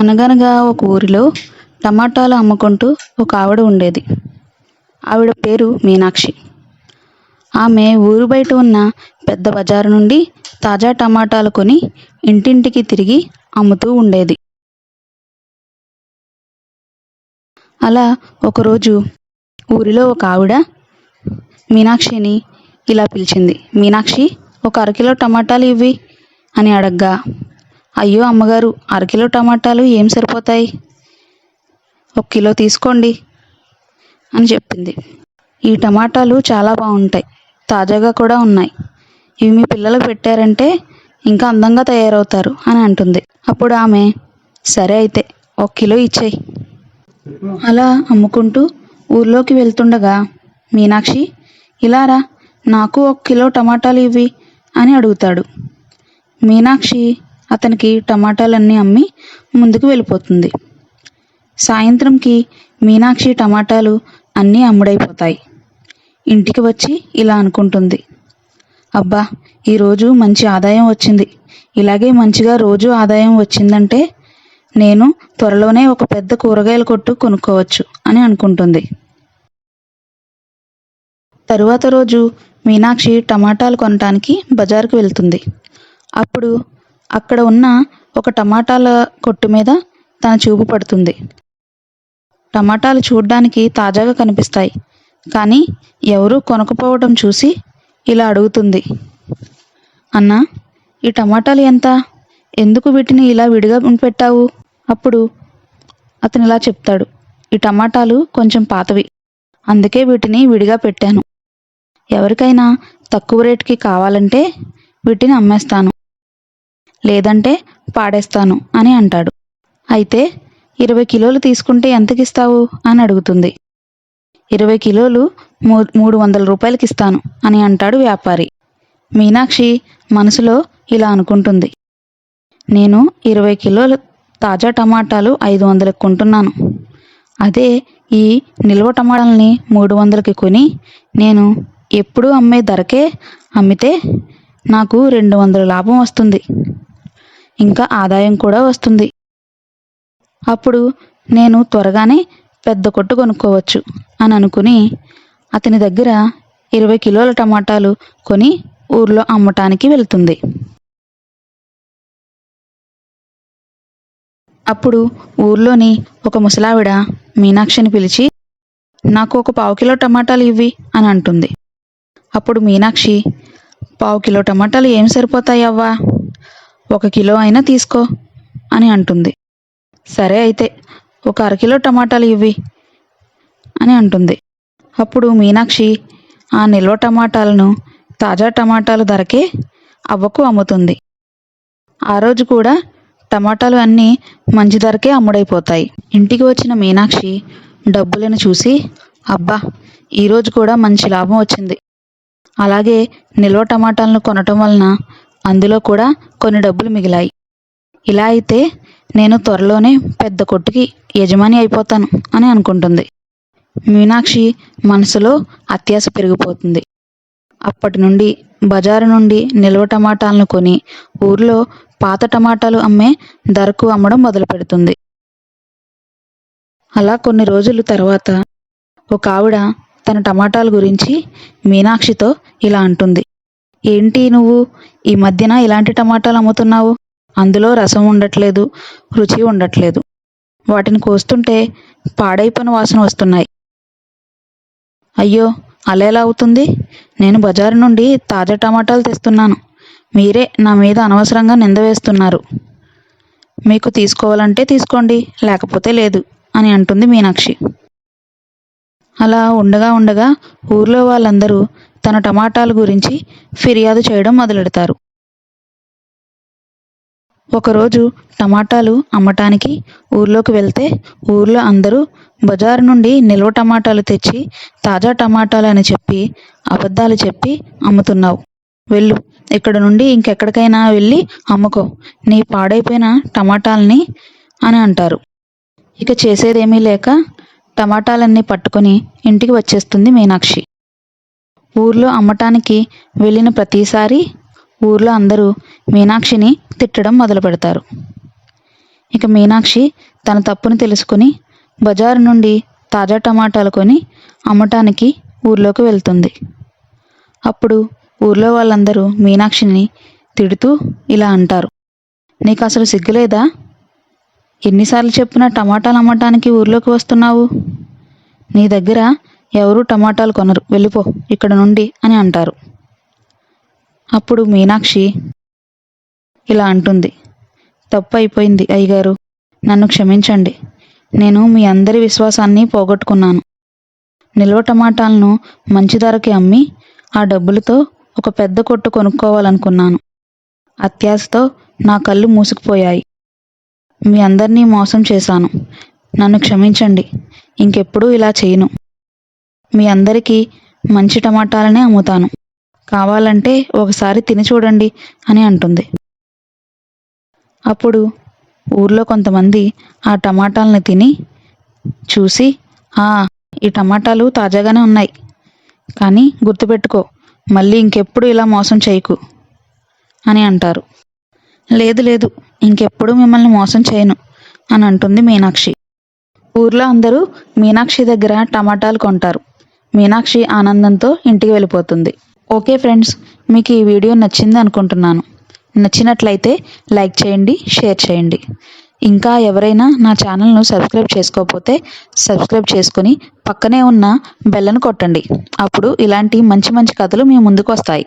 అనగనగా ఒక ఊరిలో టమాటాలు అమ్ముకుంటూ ఒక ఆవిడ ఉండేది. ఆవిడ పేరు మీనాక్షి. ఆమె ఊరు బయట ఉన్న పెద్ద బజారు నుండి తాజా టమాటాలు కొని ఇంటింటికి తిరిగి అమ్ముతూ ఉండేది. అలా ఒకరోజు ఊరిలో ఒక ఆవిడ మీనాక్షిని ఇలా పిలిచింది. మీనాక్షి ఒక అరకిలో టమాటాలు ఇవ్వి అని అడగ్గా. అయ్యో అమ్మగారు అరకిలో టమాటాలు ఏం సరిపోతాయి? ఒక కిలో తీసుకోండి అని చెప్పింది. ఈ టమాటాలు చాలా బాగుంటాయి తాజాగా కూడా ఉన్నాయి. ఇవి మీ పిల్లలకు పెట్టారంటే ఇంకా అందంగా తయారవుతారు అని అంటుంది. అప్పుడు ఆమె సరే అయితే ఒక కిలో ఇచ్చేయి. అలా అమ్ముకుంటూ ఊర్లోకి వెళ్తుండగా మీనాక్షి ఇలారా నాకు ఒక కిలో టమాటాలు ఇవ్వి అని అడుగుతాడు. మీనాక్షి అతనికి టమాటాలన్నీ అమ్మి ముందుకు వెళ్ళిపోతుంది. సాయంత్రంకి మీనాక్షి టమాటాలు అన్నీ అమ్ముడైపోతాయి. ఇంటికి వచ్చి ఇలా అనుకుంటుంది. అబ్బా ఈరోజు మంచి ఆదాయం వచ్చింది. ఇలాగే మంచిగా రోజు ఆదాయం వచ్చిందంటే నేను త్వరలోనే ఒక పెద్ద కూరగాయల కొట్టు కొనుక్కోవచ్చు అని అనుకుంటుంది. తరువాత రోజు మీనాక్షి టమాటాలు కొనటానికి బజారుకు వెళ్తుంది. అప్పుడు అక్కడ ఉన్న ఒక టమాటాల కొట్టు మీద తన చూపు పడుతుంది. టమాటాలు చూడ్డానికి తాజాగా కనిపిస్తాయి. కానీ ఎవరూ కొనకపోవడం చూసి ఇలా అడుగుతుంది. అన్నా ఈ టమాటాలు ఎంత? ఎందుకు వీటిని ఇలా విడిగా పెట్టావు? అప్పుడు అతను ఇలా చెప్తాడు. ఈ టమాటాలు కొంచెం పాతవి. అందుకే వీటిని విడిగా పెట్టాను. ఎవరికైనా తక్కువ రేటుకి కావాలంటే వీటిని అమ్మేస్తాను. లేదంటే పాడేస్తాను అని అంటాడు. అయితే ఇరవై కిలోలు తీసుకుంటే ఎంతకిస్తావు? అని అడుగుతుంది. ఇరవై కిలోలు మూ మూడు వందల రూపాయలకి ఇస్తాను అని అంటాడు వ్యాపారి. మీనాక్షి మనసులో ఇలా అనుకుంటుంది. నేను ఇరవై కిలోల తాజా టమాటాలు ఐదు వందలకు కొంటున్నాను. అదే ఈ నిల్వ టమాటాలని మూడు వందలకి కొని నేను ఎప్పుడూ అమ్మే ధరకే అమ్మితే నాకు రెండు వందల లాభం వస్తుంది. ఇంకా ఆదాయం కూడా వస్తుంది. అప్పుడు నేను త్వరగానే పెద్ద కొట్టు కొనుక్కోవచ్చు అని అనుకుని అతని దగ్గర ఇరవై కిలోల టమాటాలు కొని ఊర్లో అమ్మటానికి వెళ్తుంది. అప్పుడు ఊర్లోని ఒక ముసలావిడ మీనాక్షిని పిలిచి నాకు ఒక పావు కిలో టమాటాలు ఇవ్వి అని అంటుంది. అప్పుడు మీనాక్షి పావు కిలో టమాటాలు ఏం సరిపోతాయి అవ్వా? ఒక కిలో అయినా తీసుకో అని అంటుంది. సరే అయితే ఒక అరకిలో టమాటాలు ఇవ్వి అని అంటుంది. అప్పుడు మీనాక్షి ఆ నిల్వ టమాటాలను తాజా టమాటాలు ధరకే అవ్వకు అమ్ముతుంది. ఆ రోజు కూడా టమాటాలు అన్నీ మంచి ధరకే అమ్ముడైపోతాయి. ఇంటికి వచ్చిన మీనాక్షి డబ్బులను చూసి అబ్బా ఈరోజు కూడా మంచి లాభం వచ్చింది. అలాగే నిల్వ టమాటాలను కొనటం వలన అందులో కూడా కొన్ని డబ్బులు మిగిలాయి. ఇలా అయితే నేను త్వరలోనే పెద్ద కొట్టుకి యజమాని అయిపోతాను అని అనుకుంటుంది. మీనాక్షి మనసులో అత్యాశ పెరిగిపోతుంది. అప్పటి నుండి బజారు నుండి నిల్వ టమాటాలను కొని ఊర్లో పాత టమాటాలు అమ్మే ధరకు అమ్మడం మొదలు పెడుతుంది అలా కొన్ని రోజుల తర్వాత ఒక ఆవిడ తన టమాటాల గురించి మీనాక్షితో ఇలా అంటుంది. ఏంటి నువ్వు? ఈ మధ్యన ఇలాంటి టమాటాలు అమ్ముతున్నావు. అందులో రసం ఉండట్లేదు రుచి ఉండట్లేదు. వాటిని కోస్తుంటే పాడైపోయిన వాసన వస్తున్నాయి. అయ్యో అలా ఎలా అవుతుంది? నేను బజారు నుండి తాజా టమాటాలు తెస్తున్నాను. మీరే నా మీద అనవసరంగా నింద వేస్తున్నారు. మీకు తీసుకోవాలంటే తీసుకోండి లేకపోతే లేదు అని అంటుంది మీనాక్షి. అలా ఉండగా ఉండగా ఊర్లో వాళ్ళందరూ తన టమాటాల గురించి ఫిర్యాదు చేయడం మొదలెడతారు. ఒకరోజు టమాటాలు అమ్మటానికి ఊర్లోకి వెళ్తే ఊర్లో అందరూ బజారు నుండి నిల్వ టమాటాలు తెచ్చి తాజా టమాటాలు అని చెప్పి అబద్ధాలు చెప్పి అమ్ముతున్నావు. వెళ్ళు. ఇక్కడ నుండి ఇంకెక్కడికైనా వెళ్ళి అమ్ముకో. నీ పాడైపోయిన టమాటాలని అని అంటారు. ఇక చేసేదేమీ లేక టమాటాలన్నీ పట్టుకొని ఇంటికి వచ్చేస్తుంది మీనాక్షి. ఊర్లో అమ్మటానికి వెళ్ళిన ప్రతిసారి ఊర్లో అందరూ మీనాక్షిని తిట్టడం మొదలు పెడతారు ఇక మీనాక్షి తన తప్పును తెలుసుకుని బజారు నుండి తాజా టమాటాలు కొని అమ్మటానికి ఊర్లోకి వెళ్తుంది. అప్పుడు ఊర్లో వాళ్ళందరూ మీనాక్షిని తిడుతూ ఇలా అంటారు. నీకు అసలు సిగ్గులేదా? ఎన్నిసార్లు చెప్పినా టమాటాలు అమ్మటానికి ఊర్లోకి వస్తున్నావు? నీ దగ్గర ఎవరు టమాటాలు కొనరు. వెళ్ళిపో ఇక్కడ నుండి అని అంటారు. అప్పుడు మీనాక్షి ఇలా అంటుంది. తప్పు అయిపోయింది అయ్యగారు. నన్ను క్షమించండి. నేను మీ అందరి విశ్వాసాన్ని పోగొట్టుకున్నాను. నిల్వ టమాటాలను మంచి ధరకి అమ్మి ఆ డబ్బులతో ఒక పెద్ద కొట్టు కొనుక్కోవాలనుకున్నాను. అత్యాశతో నా కళ్ళు మూసుకుపోయాయి. మీ అందరినీ మోసం చేశాను. నన్ను క్షమించండి. ఇంకెప్పుడూ ఇలా చేయను. మీ అందరికీ మంచి టమాటాలనే అమ్ముతాను. కావాలంటే ఒకసారి తిని చూడండి అని అంటుంది. అప్పుడు ఊర్లో కొంతమంది ఆ టమాటాలని తిని చూసి "ఆ, ఈ టమాటాలు తాజాగానే ఉన్నాయి. కానీ గుర్తుపెట్టుకో మళ్ళీ ఇంకెప్పుడు ఇలా మోసం చేయకు అని అంటారు. లేదు లేదు ఇంకెప్పుడు మిమ్మల్ని మోసం చేయను అని అంటుంది మీనాక్షి. ఊర్లో అందరూ మీనాక్షి దగ్గర టమాటాలు కొంటారు. మీనాక్షి ఆనందంతో ఇంటికి వెళ్ళిపోతుంది. ఓకే ఫ్రెండ్స్ మీకు ఈ వీడియో నచ్చింది అనుకుంటున్నాను. నచ్చినట్లయితే లైక్ చేయండి షేర్ చేయండి. ఇంకా ఎవరైనా నా ఛానల్ను సబ్స్క్రైబ్ చేసుకోకపోతే సబ్స్క్రైబ్ చేసుకుని పక్కనే ఉన్న బెల్లను కొట్టండి. అప్పుడు ఇలాంటి మంచి మంచి కథలు మీ ముందుకు వస్తాయి.